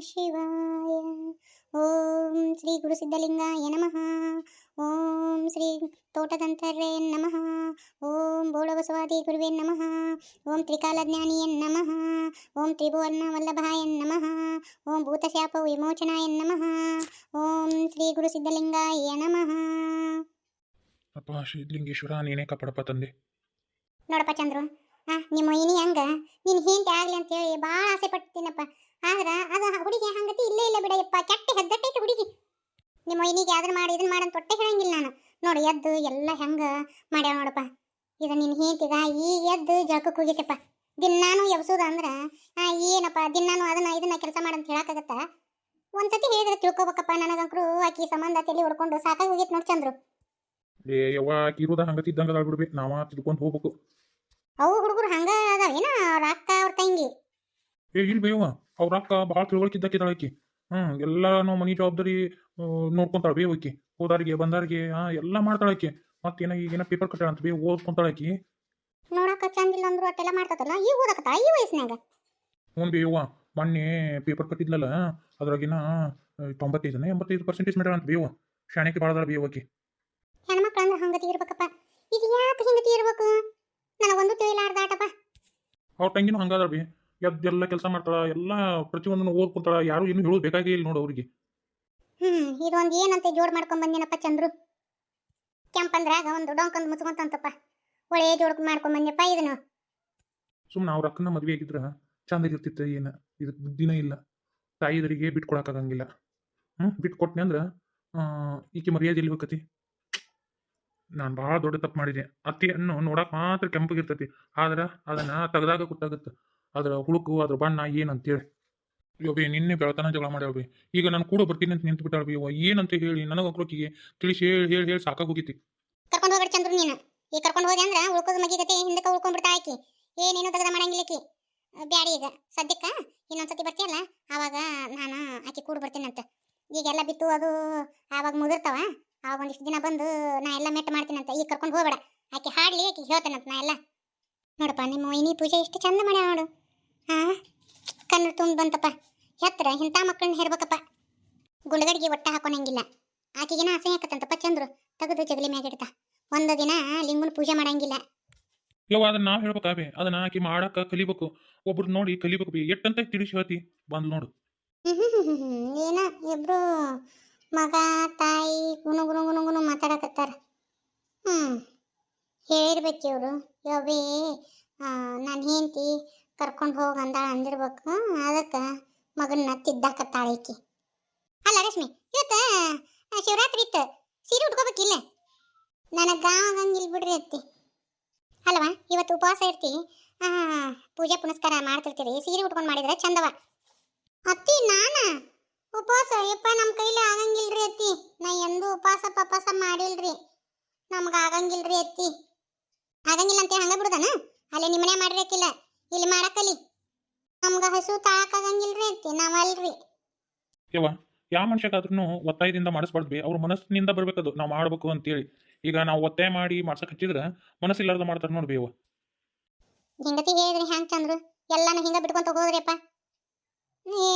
ಶಿವಾಯ. ಓಂ ಶ್ರೀ ಗುರು ಸಿದ್ಧಲಿಂಗಾಯ ನಮಃ. ಓಂ ಶ್ರೀ ತೋಟದಂತರ್ಯೇ ನಮಃ. ಓಂ ಬೋಳಬಸವಾದಿ ಗುರುವೇ ನಮಃ. ಓಂ ತ್ರಿಕಾಲಜ್ಞಾನಿಯ ನಮಃ. ಓಂ ತ್ರಿಭುವನ ವಲ್ಲಭಾಯ ನಮಃ. ಓಂ ಭೂತಶಾಪ ವಿಮೋಚನಾಯ ನಮಃ. ಓಂ ಶ್ರೀ ಗುರು ಸಿದ್ಧಲಿಂಗಾಯ ನಮಃ. ಅಪ್ಪ ಶ್ರೀಲಿಂಗೇಶ್ವರ ನೀನೇ ಕಾಪಾಡಪ್ಪ ತಂದೆ. ನೋಡಪ್ಪ ಚಂದ್ರು ಹಾ ನಿಮ್ಮ ಇನಿ ಹಂಗ? ನೀನು ಆಗಲಿ ಅಂತ ಹೇಳಿ ಭಾಳ ಆಸೆ ಪಡ್ತೀನಪ್ಪ ಆದ್ರ ಅದ ಹುಡುಗಿ ಹಂಗತಿ ಇಲ್ಲೇ ಇಲ್ಲ ಬಿಡಯ್ಯಪ್ಪ. ಕೆಟ್ಟ ಹೆದ್ದಟ್ಟೈತಿ ಹುಡುಗಿ. ನಿಮ್ಮ ಒಯ್ನಿಗೆ ಅದನ್ನ ಮಾಡಿ ಇದನ್ನ ಮಾಡಂತ ತೊಟ್ಟೆ ಹೇಳಂಗಿಲ್ಲ ನಾನು. ನೋಡಿ ಎದ್ದು ಎಲ್ಲ ಹೆಂಗ ಮಾಡ್ಯಾವ ನೋಡಪ್ಪ. ಇದು ನಿನ್ನ ಹೇಂತಿಗ ಈ ಎದ್ದು ಜಳಕಕ್ಕೆ ಹೋಗೈತಪ್ಪ ದಿನಾನು ಎಬ್ಸೋದು ಅಂದ್ರ ಏನಪ್ಪ ದಿನಾನು ಅದನ್ನ ಇದನ್ನ ಕೆಲಸ ಮಾಡಂತ ಹೇಳಕ್ಕಾಗತ್ತ? ಒಂದ್ಸತಿ ಹೇಳಿದ್ರೆ ತಿಳ್ಕೊಬೇಕಪ್ಪ ನನಗಂಕ್ರು ಆಕಿ ಸಂಬಂಧ ತಲೆ ಹೊಡ್ಕೊಂಡು ಸಾಕಾಗಿ ಹೋಗಿತ್ತು ನೋಡಿ ಚಂದ್ರು. ಏ ಯವ್ವ ಕಿರುದ ಹಂಗತಿದ್ದಂಗ ಅದಾಳ್ ಬಿಡ್ಬೇಕು ನಾವ ತಿಳ್ಕೊಂಡು ಹೋಗ್ಬೇಕು. ಅವು ಹುಡುಗರು ಹಂಗ ಅದಾವೇನ ಅವ್ರ ಅಕ್ಕ ಅವ್ರ ತಂಗಿ? ಏ ಇಲ್ಲಿ ಬೇಯವ್ವ ಅವ್ರ ಅಕ್ಕ ಭಾಳ ತಿಳುವಳಿಕಿದ್ದಕ್ಕಿದ್ದಾಳ ಆಕಿ. ಹ್ಮ್ ಎಲ್ಲಾನು ಮನಿ ಜವಾಬ್ದಾರಿ ನೋಡ್ಕೊಂತಾಳ ಬೇ ಆಕಿ. ಹೋದಾರಿಗೆ ಬಂದಾರಿಗೆ ಹಾ ಎಲ್ಲ ಮಾಡ್ತಾಳ ಆಕಿ. ಮತ್ತೇನ ಈಗೇನ ಪೇಪರ್ ಕಟ್ಟಾಳ ಅಂತ ಬೇ ಓದ್ಕೊಂತಾಳ ಆಕಿ. ನೋಡಕ್ಕ ಚಂದಿಲ್ಲ ಅಂದ್ರು ಅಟ್ಟೆಲ್ಲ ಮಾಡ್ತತಲ್ಲ ಈಗ ಓದಕತ್ತ ಈ ವಯಸ್ಸಿನಾಗ ಹ್ಞೂ ಬೇಯವ್ವ ಮೊನ್ನೆ ಪೇಪರ್ ಕಟ್ಟಿದ್ಲಲ್ಲ ಅದ್ರಾಗಿನ ತೊಂಬತ್ತೈದನ ಎಂಬತ್ತೈದು ಪರ್ಸೆಂಟೇಜ್ ಮಾಡ್ಯಾಳ ಅಂತ ಬೇಯವ್ವ ಶಾಣೆಗೆ ಭಾಳ ಬಿ ಬೇಯವ್ವ ಆಕಿ. ಹೆಣ್ಮಕ್ಳು ಅಂದ್ರೆ ಹಂಗತಿ ಇರ್ಬೇಕಪ್ಪ. ಇದು ಯಾಕೆ ಹಿಂಗತಿ ಇರ್ಬೇಕು? ನನಗೊಂದು ತಿಳಿಲಾರ್ದಾಟಪ್ಪ ಅವ್ರ ತಂಗಿನೂ ಹಂಗಾದ್ರ ಬಿ. ಎದ್ದೆಲ್ಲ ಕೆಲಸ ಮಾಡ್ತಾಳ ಎಲ್ಲ ಪ್ರತಿಯೊಂದನ್ನು ಓದ್ಕೊಂತಾಳ ಯಾರು ಏನು ಹೇಳೋದು ಬೇಕಾಗೇ ಇಲ್ಲ ನೋಡು ಅವ್ರಿಗೆ. ಹ್ಮ್ ಇದೊಂದು ಏನಂತ ಜೋಡ್ ಮಾಡ್ಕೊಂಡ್ ಬಂದೇನಪ್ಪ ಚಂದ್ರು? ಕೆಂಪಂದ್ರಾಗ ಒಂದು ಡೊಂಕಂದ್ ಮುಚ್ಕೊಂತಂತಪ್ಪ. ಒಳ್ಳೆ ಜೋಡ್ ಮಾಡ್ಕೊಂಡ್ ಬಂದ್ಯಪ್ಪ ಇದನ್ನು. ಸುಮ್ಮನೆ ಅವ್ರ ಅಕ್ಕನ ಮದ್ವೆ ಆಗಿದ್ರ ಚಂದ ಇರ್ತಿತ್ತು ಏನ ಇದಕ್ಕೆ ಬುದ್ಧಿನೇ ಇಲ್ಲ. ತಾಯಿದರಿಗೆ ಬಿಟ್ಕೊಡಕ್ಕಾಗಂಗಿಲ್ಲ ಹ್ಮ್ ಬಿಟ್ಕೊಟ್ನೆ ಅಂದ್ರ ಆ, ಈಕೆ ಮರ್ಯಾದೆ ಎಲ್ಲಿ ಹೋಗತಿ ನಾನು ಭಾಳ ದೊಡ್ಡ ತಪ್ಪು ಮಾಡಿದೆ. ಅತ್ತಿಯನ್ನು ನೋಡಕ್ ಮಾತ್ರ ಕೆಂಪಗಿರ್ತೈತಿ. ಆದ್ರೆ ಅದನ್ನ ತೆಗ್ದಾಗ ಗೊತ್ತಾಗುತ್ತೆ. ಅದ್ರ ಹುಳುಕು, ಅದ್ರ ಬಣ್ಣ ಏನಂತೇಳಿ ಯೋಬಿ ನಿನ್ನೆ ಬೆಳತನ ಜಗಳ ಮಾಡ್ಯಾಳ್ಬಿ ಈಗ ನಾನು ಕೂಡ ಬರ್ತೀನಿ ಅಂತ ನಿಂತು ಬಿಟ್ಟಾಳ್ಬಿ ಏನು ಏನಂತ ಹೇಳಿ ನನಗೆ ಅಕ್ರೋಕಿಗೆ ತಿಳಿಸಿ ಹೇಳಿ ಹೇಳಿ ಹೇಳಿ ಸಾಕಾಗೋಗಿತಿ ಕರ್ಕೊಂಡು ಹೋಗ್ಬೇಡ ಚಂದ್ರ ನೀನು. ಈಗ ಕರ್ಕೊಂಡು ಹೋದೆ ಅಂದ್ರೆ ಉಳ್ಕೋದು ಮಗಿ ಗತಿ ಹಿಂದಕ್ಕೆ ಉಳ್ಕೊಂಡ್ಬಿಡ್ತಾ ಆಕಿ. ಏನೇನು ತೆಗೆದ ಮಾಡಂಗಿಲ್ಲಕಿ ಬ್ಯಾಡಿ ಈಗ. ಸದ್ಯಕ್ಕ ಇನ್ನೊಂದ್ಸತಿ ಬರ್ತೀಯಲ್ಲ? ಆವಾಗ ನಾನು ಆಕಿ ಕೂಡ ಬರ್ತೀನಂತ. ಈಗೆಲ್ಲ ಬಿತ್ತು ಅದು. ಆವಾಗ ಮುದಿರ್ತಾವ. ಆವಾಗ ಒಂದಿಷ್ಟು ದಿನ ಬಂದು ನಾ ಎಲ್ಲ ಮೆಟ್ಟ ಮಾಡ್ತೀನಂತ ಈಗ ಕರ್ಕೊಂಡು ಹೋಗ್ಬೇಡ. ಆಕೆ ಹಾಡ್ಲಿ ಆಕೆ ಹೇಳ್ತೇನಂತ ನಾ ಎಲ್ಲ. ನೋಡಪ್ಪ ನಿಮ್ಮ ವೈನಿ ಪೂಜೆ ಎಷ್ಟು ಚಂದ ಮಾಡ್ಯ ನೋಡು. ಹಾ ಕಣ್ಣು ತುಂಬ ಬಂತಪ್ಪ. ಹೆತ್ರ ಇಂಥ ಮಕ್ಕಳನ್ನ ಹೇರ್ಬೇಕಪ್ಪ. ಗುಂಡಗಡಿಗೆ ಒಟ್ಟ ಹಾಕೊಳಂಗಿಲ್ಲ ಆಕೆಗೇನ ಅಸಹ್ಯ ಆಕತ್ತಂತಪ್ಪ ಚಂದ್ರು. ತೆಗೆದು ಜಗಲಿ ಮ್ಯಾಗಿಡ್ತ ಒಂದು ದಿನ ಲಿಂಗನ ಪೂಜೆ ಮಾಡಂಗಿಲ್ಲ. ಯವ್ವ ಅದನ್ನ ನಾವು ಹೇಳ್ಬೇಕಾಬಿ ಅದನ್ನ ಆಕಿ ಮಾಡಕ್ಕ ಕಲಿಬೇಕು. ಒಬ್ರು ನೋಡಿ ಕಲಿಬೇಕು ಬಿ. ಎಟ್ಟಂತ ತಿಳಿಸಿ ಹೇಳ್ತಿ. ಬಂದ್ ನೋಡು. ಏನ ಇಬ್ರು ಮಗ, ತಾಯಿ ಗುನು ಗುನು ಗುನು ಗುನು ಮಾತಾಡಕತ್ತಾರ. ಹ್ಮ್, ಹೇಳಿರ್ಬೇಕು ಇವರು. ಯವ್ವೇ ನಾನು ಹೆಂಡತಿ ಕರ್ಕೊಂಡು ಹೋಗಿ ಅಂದಾಳ ಅಂದಿರ್ಬೇಕು. ಅದಕ್ಕೆ ಮಗನ್ನ ತಿದ್ದಾಕತ್ತಾಳ ಈಕಿ. ಅಲ್ಲ ರಶ್ಮಿ ಇವತ್ತು ಶಿವರಾತ್ರಿ ಇತ್ತು, ಸೀರೆ ಉಟ್ಕೋಬೇಕಿಲ್ಲ ನನಗೆ ಗಾವಂಗಿಲ್ಲ ಬಿಡ್ರಿ ಅತ್ತಿ. ಅಲ್ವಾ ಇವತ್ತು ಉಪವಾಸ ಇರ್ತಿ. ಪೂಜೆ ಪುನಸ್ಕಾರ ಮಾಡ್ತಿರ್ತೀರಿ ಸೀರೆ ಉಟ್ಕೊಂಡು ಮಾಡಿದ್ರೆ ಚಂದವ ಅತ್ತಿ ನಾನ ಉಪವಾಸ ಯಪ್ಪ ನಮ್ಮ ಕೈಲಿ ಆಗಂಗಿಲ್ರಿ ಅತ್ತಿ ನಾ ಎಂದೂ ಉಪವಾಸ ಪಪಾಸ ಮಾಡಿಲ್ರಿ. ನಮ್ಗೆ ಆಗಂಗಿಲ್ರಿ ಅತ್ತಿ. ಆಗಂಗಿಲ್ಲ ಅಂತ ಹಂಗ ಬಿಡುದನ? ಅಲ್ಲೇ ನಿಮ್ಮನೆ ಮಾಡಿರಕ್ಕಿಲ್ಲ ಇಲ್ಲಿ ಮಾಡಕಲಿ. ನಮ್ಗೆ ಹಸು ತಾಳಕಾಗಂಗಿಲ್ರಿ ಅತ್ತಿ. ನಾವಲ್ರಿ ಯವ್ವ ಯಾವ ಮನುಷ್ಯಗಾದ್ರೂ ಒತ್ತಾಯದಿಂದ ಮಾಡಿಸ್ಬಾರ್ದು ಬಿ ಅವ್ರ ಮನಸ್ಸಿನಿಂದ ಬರ್ಬೇಕದು. ನಾವು ಮಾಡ್ಬೇಕು ಅಂತೇಳಿ. ಈಗ ನಾವು ಒತ್ತಾಯ ಮಾಡಿ ಮಾಡ್ಸಕ್ ಹಚ್ಚಿದ್ರ ಮನಸ್ಸಿಲ್ಲಾರ್ದ ಮಾಡ್ತಾರ ನೋಡ್ಬಿ ಯವ್ವ. ಹಿಂಗತಿ ಹೇಳಿದ್ರಿ ಹ್ಯಾಂಗ ಚಂದ್ರು? ಎಲ್ಲಾನು ಹಿಂಗ ಬಿಟ್ಕೊಂತ ಹೋದ್ರಿಪ್ಪ ಏ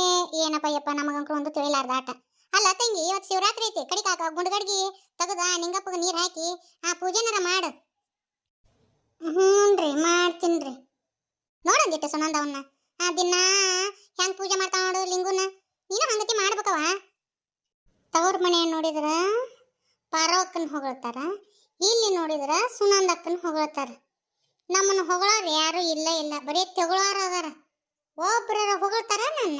ಏನಪ್ಪ ಯಪ್ಪ ನಮಗಂಕ್ರು ಒಂದು ತಿಳಿಲಾರ್ದ ಆಟ. ಅಲ್ಲ ತಂಗಿ ಇವತ್ತು ಶಿವರಾತ್ರಿ ಐತಿ ಕಡಿಕ ಗುಂಡ್ಗಡ್ಗಿ ತೆಗೆದ ನಿಂಗಪ್ಪಗೆ ನೀರು ಹಾಕಿ, ಆ ಪೂಜೆನಾರ ಮಾಡು. ಹ್ಞೂನ್ರಿ ನೋಡಂದಿಟ್ಟು ಸುನಂದ ಅವನ್ನ ಆ ದಿನ ಹೆಂಗ್ ಪೂಜೆ ಮಾಡ್ತಾವ ನೋಡು ಲಿಂಗುನ. ನೀನು ಹಂಗತಿ ಮಾಡ್ಬೇಕವ ತವ್ರ ಮನೆ ನೋಡಿದ್ರ ಪಾರವಕ್ಕನ್ ಹೊಗಳ್ತಾರ, ಇಲ್ಲಿ ನೋಡಿದ್ರ ಸುನಂದಕ್ಕನ್ ಹೊಗಳ್ತಾರ. ನಮ್ಮನ್ನ ಹೊಗಳಾರ ಯಾರು ಇಲ್ಲ ಇಲ್ಲ, ಬರೀ ತೆಗಳಾರ ಅದಾರ. ಒಬ್ಬರ ಹೊಗಳ್ತಾರ ನನ್ನ.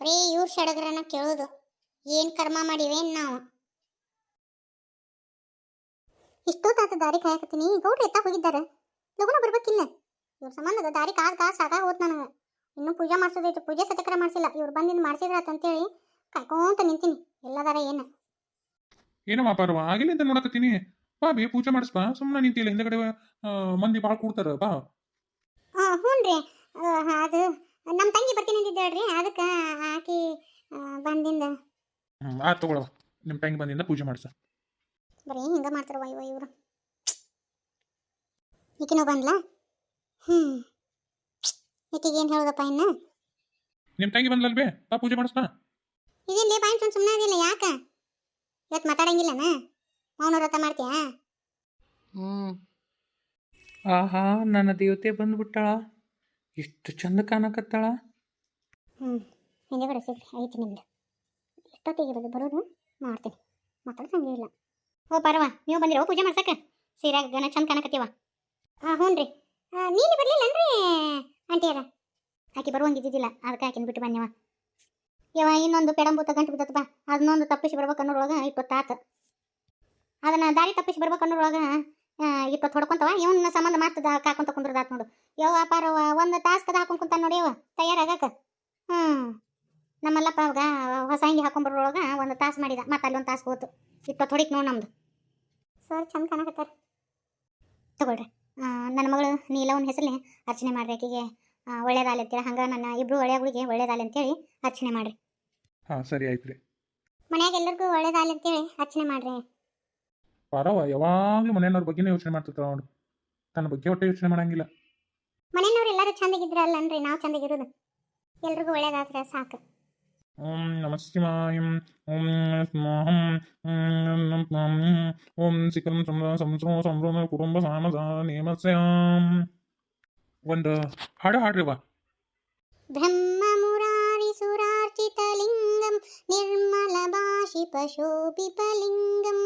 ಬರೀ ಇವ್ರ ಸಡಗರನ ಕೇಳೋದು. ಏನ್ ಕರ್ಮ ಮಾಡಿವೇನ್ ನಾವು? ತಾತ ದಾರಿ ಕಾಯಕತ್ತೀನಿ. ಗೌಡ್ರು ಎತ್ತ ಹೋಗಿದ್ದಾರೆ. ಲಗುನ ಬರ್ಬೇಕಿಲ್ಲ. ಇವ್ರ ಸಂಬಂಧದ ದಾರಿ ಕಾದ್ ಕಾದ್ ಸಾಕಾಗ ಹೋತ್ ನನಗೆ. ಇನ್ನೂ ಪೂಜೆ ಮಾಡ್ಸೋದೈತು. ಪೂಜೆ ಸತ್ಯಕರ ಮಾಡ್ಸಿಲ್ಲ. ಇವ್ರು ಬಂದಿಂದ ಮಾಡ್ಸಿದ್ರಾತ ಅಂತೇಳಿ ಕಾಯ್ಕೊಂತ ನಿಂತೀನಿ. ಎಲ್ಲದಾರ ಏನು? ಏನಮ್ಮ ಪರ್ವ? ಆಗಿಲ್ಲಿಂದ ನೋಡಕತ್ತೀನಿ. ಬಾ ಬಿ ಪೂಜೆ ಮಾಡಿಸ್ಬಾ. ಸುಮ್ಮನೆ ನಿಂತಿಲ್ಲ ಹಿಂದಗಡೆ ಆ, ಮಂದಿ ಭಾಳ ಕೂಡ್ತಾರ. ಬಾ. ಹಾ ಹ್ಞೂ ರೀ ಅದು ನಮ್ಮ ತಂಗಿ ಬರ್ತೀನಿ ಅಂದಿದ್ದಾಳ್ರಿ ಅದಕ್ಕೆ ಆಕಿ ಆ, ಬಂದಿಂದ. ಆತ್ ತಗೊಳವ ನಿಮ್ಮ ತಂಗಿ ಬಂದಿಂದ ಪೂಜೆ ಮಾಡ್ಸ. ಬರೀ ಹಿಂಗ ಮಾಡ್ತಾರವ ಇವ ಇವರು. ಈಕಿನೋ ಬಂದ್ಲಾ? ಹ್ಞೂ ಈಕಿಗೆ ಏನು ಹೇಳೋದಪ್ಪ ಇನ್ನ? ನಿಮ್ಮ ತಂಗಿ ಬಂದ್ಲಲ್ವೇ ಬಾ ಪೂಜೆ ಮಾಡಿಸ್ತಾ ಇದೇನ್ಲೇ ಬಾಯಿ ಸುಮ್ಮನೆ ಸುಮ್ಮನೆ ಅದಿಲ್ಲ ಯಾಕ? ಇವತ್ತು ಮಾತಾಡಂಗಿಲ್ಲನ? ಮೌನ ವ್ರತ ಮಾಡ್ತೀಯಾ? ಹ್ಞೂ ಆಹಾ ನನ್ನ ದೇವತೆ ಬಂದ್ಬಿಟ್ಟಾಳ. ಎಷ್ಟು ಚಂದ ಕಾಣಕತ್ತಾಳ. ಹ್ಞೂ ಹಿಂದೆಗಡೆ ಸಿಗ್ರಿ ಐತಿ ನಿಮ್ದು. ಎಷ್ಟೊತ್ತಿಗೆ ಬರೋದು ಬರೋದು ಮಾಡ್ತೀನಿ. ಮಾತಾಡ್ಸಂಗೆ ಇಲ್ಲ. ಓ, ಪರವ, ನೀವು ಬಂದಿರೋ. ಪೂಜೆ ಮಾಡ್ಸಕ್ಕೆ? ಸೀರೆ ಗಣ ಚಂದ ಕಾಣಕತ್ತೀವ? ಹಾಂ ಹ್ಞೂ ರೀ ನೀನು ಬರಲಿಲ್ಲನ್ರಿ ಆಂಟಿಯರ ಆಕೆ ಬರುವಂಗಿದ್ದಿದ್ದಿಲ್ಲ. ಅದಕ್ಕೆ ಆಕಿನ ಬಿಟ್ಟು ಬನ್ನಿವ ಯವ ಇನ್ನೊಂದು ಪೆಡಂಬೂತ ಗಂಟು ಬಿದ್ದತ್ತಪ್ಪ ಅದನ್ನೊಂದು ತಪ್ಪಿಸಿ ಬರ್ಬೇಕು ಅನ್ನೋರೊಳಗೆ ಇಪ್ಪತ್ತಾತು. ಅದನ್ನು ದಾರಿ ತಪ್ಪಿಸಿ ಬರ್ಬೇಕು ಅನ್ನೋರೊಳಗೆ ಇಪ್ಪತ್ತು ಹೊಡ್ಕೊಂತವ? ಇವನ್ನ ಸಂಬಂಧ ಮಾಡ್ತದ, ಕಾಕೊಂತ ಕುಂದ್ರದಾತ್ ನೋಡು. ಯವ್ವ ಪಾರವ್ವ ಒಂದು ತಾಸು ಕದ ಹಾಕೊಂಡ್ ಕುಂತಾನ ನೋಡಿ ಯವ್ವ. ತಯಾರಾಗಕ್ಕೆ ಹ್ಞೂ ನಮ್ಮಲ್ಲಪ್ಪ ಅವಾಗ ಹೊಸ ಅಂಗಿ ಹಾಕೊಂಡ್ಬರೋಳಗ ಒಂದು ತಾಸು ಮಾಡಿದ. ಮತ್ತೆ ಅಲ್ಲಿ ಒಂದು ತಾಸು ಹೋತು. ಇಪ್ಪತ್ತು ಹೊಡಿಕ್ ನೋಡಿ ನಮ್ದು. ಸರ್ ಚಂದ ಕಾಣಕತ್ತಾರ. ತಗೊಳ್ರಿ. ನನ್ನ ಮಗಳು ನೀಲವನ ಹೆಸರಲ್ಲಿ ಅರ್ಚನೆ ಮಾಡ್ರಿ ಆಕೆಗೆ. ಒಳ್ಳೇದಾಗಲಿ ಅಂತೇಳಿ ಹಂಗ ನನ್ನ ಇಬ್ರು ಒಳ್ಳೆಯಗಳಿಗೆ ಒಳ್ಳೇದಾಗಲಿ ಅಂತೇಳಿ ಅರ್ಚನೆ ಮಾಡ್ರಿ. ಹಾಂ ಸರಿ ಆಯ್ತು ರೀ. ಮನ್ಯಾಗ ಎಲ್ಲರಿಗೂ ಒಳ್ಳೇದಾಗಲಿ ಅಂತೇಳಿ ಅರ್ಚನೆ ಮಾಡ್ರಿ. ಪರವ ಯಾವಾಗಲೂ ಮನೆಯವ್ರ ಬಗ್ಗೆನೇ ಯೋಚನೆ ಮಾಡ್ತಿರ್ತಾಳ ನೋಡು. ತನ್ನ ಬಗ್ಗೆ ಒಟ್ಟೆ ಯೋಚನೆ ಮಾಡಂಗಿಲ್ಲ. ಮನೆಯವ್ರು ಎಲ್ಲರೂ ಚಂದಾಗಿದ್ರಲ್ಲನ್ರಿ ನಾವು ಚಂದಾಗಿರೋದು ಎಲ್ರಿಗೂ ಒಳ್ಳೇದಾದ್ರೆ ಸಾಕು. ಓಂ ನಮಃ ಶಿವಾಯಂ, ಓಂ ಸ್ಮಹಂ ಓಂ ಸಿಕಂ ಸಂಭ್ರಮ ಸಂಭ್ರಮ ಕುಟುಂಬ ಸಾಮದ ನೇಮಸ್ಯಾಂ. ಒಂದು ಹಾಡು ಬಾ. ಬ್ರಹ್ಮ ಮುರಾರಿ ಸುರಾರ್ಚಿತ ಲಿಂಗಂ, ನಿರ್ಮಲ ಭಾಷಿ ಪಶೋಪಿಪಲಿಂಗಂ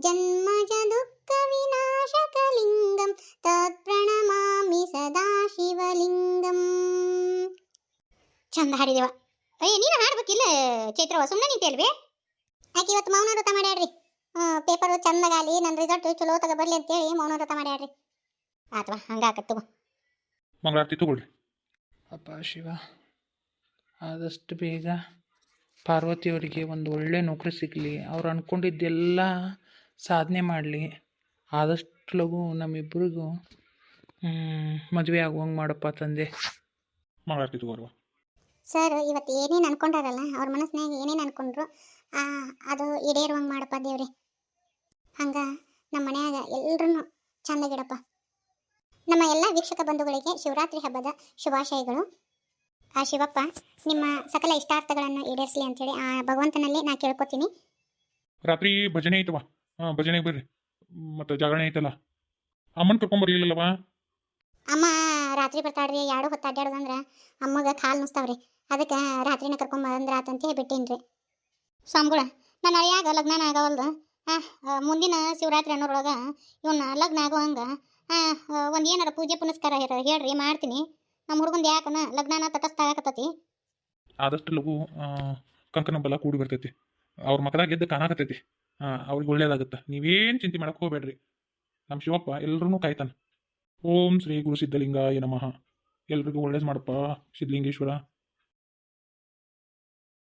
ಜನ್ಮಜ ದುಃಖ ವಿನಾಶಕ ಲಿಂಗಂ ತತ್ ಪ್ರಣಮಾಮಿ ಸದಾ ಶಿವಲಿಂಗಂ. ಚಂದ ಹಾಡಿದೆವ. ಅಯ್ಯ ನೀನು ಹಾಡ್ಬೇಕಿಲ್ಲ ಚೈತ್ರವ ಸುಮ್ಮನೆ ನಿಂತೇಲ್ವಿ ಆಕೆ ಇವತ್ತು ಮೌನ ವ್ರತ ಮಾಡ್ಯಾಡ್ರಿ ಪೇಪರ್ ಚಂದಗಾಲಿ ನನ್ನ ರಿಸಲ್ಟ್ ಚಲೋ ತಗ ಬರ್ಲಿ ಅಂತೇಳಿ ಮೌನ ವ್ರತ ಮಾಡ್ಯಾಡ್ರಿ. ಆತ್ವಾ ಹಂಗಾಕತ್ತು ಮಂಗಳಾರತಿ ತಗೊಳ್ರಿ ಅಪ್ಪ ಶಿವ ಆದಷ್ಟು ಬೇಗ ಪಾರ್ವತಿಯವರಿಗೆ ಒಂದು ಒಳ್ಳೆ ನೌಕರಿ ಸಿಗಲಿ. ಅವ್ರು ಅಂದ್ಕೊಂಡಿದ್ದೆಲ್ಲ ಸಾಧನೆ ಮಾಡಲಿ. ಆದಷ್ಟು ಲಘು ನಮ್ಮಿಬ್ಬರಿಗೂ ಮದುವೆ ಆಗುವಂಗೆ ಮಾಡಪ್ಪ ತಂದೆ. ಮಂಗಳಾರತಿ ತಗೋರ್ವ ಸರ್ ಇವತ್ತು ಏನೇನು ಅನ್ಕೊಂಡಾರಲ್ಲ ಅವ್ರ ಮನಸ್ಸಿನಾಗ ಏನೇನು ಅನ್ಕೊಂಡ್ರು ಆ, ಅದು ಈಡೇರುವಂಗೆ ಮಾಡಪ್ಪ ದೇವ್ರಿ. ಹಂಗ ನಮ್ಮ ಮನ್ಯಾಗ ಎಲ್ಲರೂ ಚಂದಾಗಿಡಪ್ಪ ನಮ್ಮ ಎಲ್ಲ ವೀಕ್ಷಕ ಬಂಧುಗಳಿಗೆ ಶಿವರಾತ್ರಿ ಹಬ್ಬದ ಶುಭಾಶಯಗಳು. ಆ ಶಿವಪ್ಪ ನಿಮ್ಮ ಸಕಲ ಇಷ್ಟಾರ್ಥಗಳನ್ನು ಈಡೇರಿಸಲಿ ಅಂತೇಳಿ ಆ ಭಗವಂತನಲ್ಲಿ ನಾ ಕೇಳ್ಕೊತೀನಿ. ರಾತ್ರಿ ಭಜನೆ ಐತವ ಹಾಂ ಭಜನೆಗೆ ಬರ್ರಿ. ಮತ್ತೆ ಜಾಗರಣೆ ಐತಲ್ಲ. ಅಮ್ಮನ ಕರ್ಕೊಂಬರ್ಲಿಲ್ಲವಾ ಅಮ್ಮ ರಾತ್ರಿ ಬರ್ತಾಳ್ರಿ ಯಾರು ಹೊತ್ತು ಅಡ್ಡಾಡೋದಂದ್ರೆ ಅಮ್ಮಗ ಕಾಲು ನುಸ್ತಾವ್ರಿ. ಅದಕ್ಕೆ ರಾತ್ರಿನ ಕರ್ಕೊಂಬಂದ್ರ ಆತಂತ ಹೇಳ್ಬಿಟ್ಟೇನ್ರಿ. ಸ್ವಾಮಿಗಳ ನನ್ನ ಅಳಿಯಾಗ ಲಗ್ನ ಆಗವಲ್ದು. ಮುಂದಿನ ಶಿವರಾತ್ರಿ ಅನ್ನೋರೊಳಗೆ ಇವನ್ನ ಲಗ್ನ ಆಗೋ ಹಂಗೆ ಹಾಂ ಒಂದು ಏನಾರ ಪೂಜೆ ಪುನಸ್ಕಾರ ಹೇಳ್- ಹೇಳ್ರಿ, ಮಾಡ್ತೀನಿ. ನಮ್ಮ ಹುಡುಗಂದು ಯಾಕನ ಲಗ್ನನ ತಟಸ್ಥ ಆಗಕತ್ತತಿ? ಆದಷ್ಟು ಲಘು ಕಂಕನ ಬಲ ಕೂಡಿ ಬರ್ತೈತಿ. ಅವ್ರ ಗೆದ್ದು ಕಾಣಾಕತೈತಿ ಹಾಂ ಅವ್ರಿಗೆ ಒಳ್ಳೇದಾಗುತ್ತೆ. ನೀವೇನು ಚಿಂತೆ ಮಾಡಕ್ಕೆ ಹೋಗ್ಬೇಡ್ರಿ. ನಮ್ಮ ಶಿವಪ್ಪ ಎಲ್ಲರೂ ಕಾಯ್ತಾನೆ. ಓಂ ಶ್ರೀ ಗುರು ಸಿದ್ಧಲಿಂಗಾಯ ನಮಃ. ಎಲ್ರಿಗೂ ಒಳ್ಳೇದು ಮಾಡಪ್ಪ, ಸಿದ್ಧಲಿಂಗೇಶ್ವರ.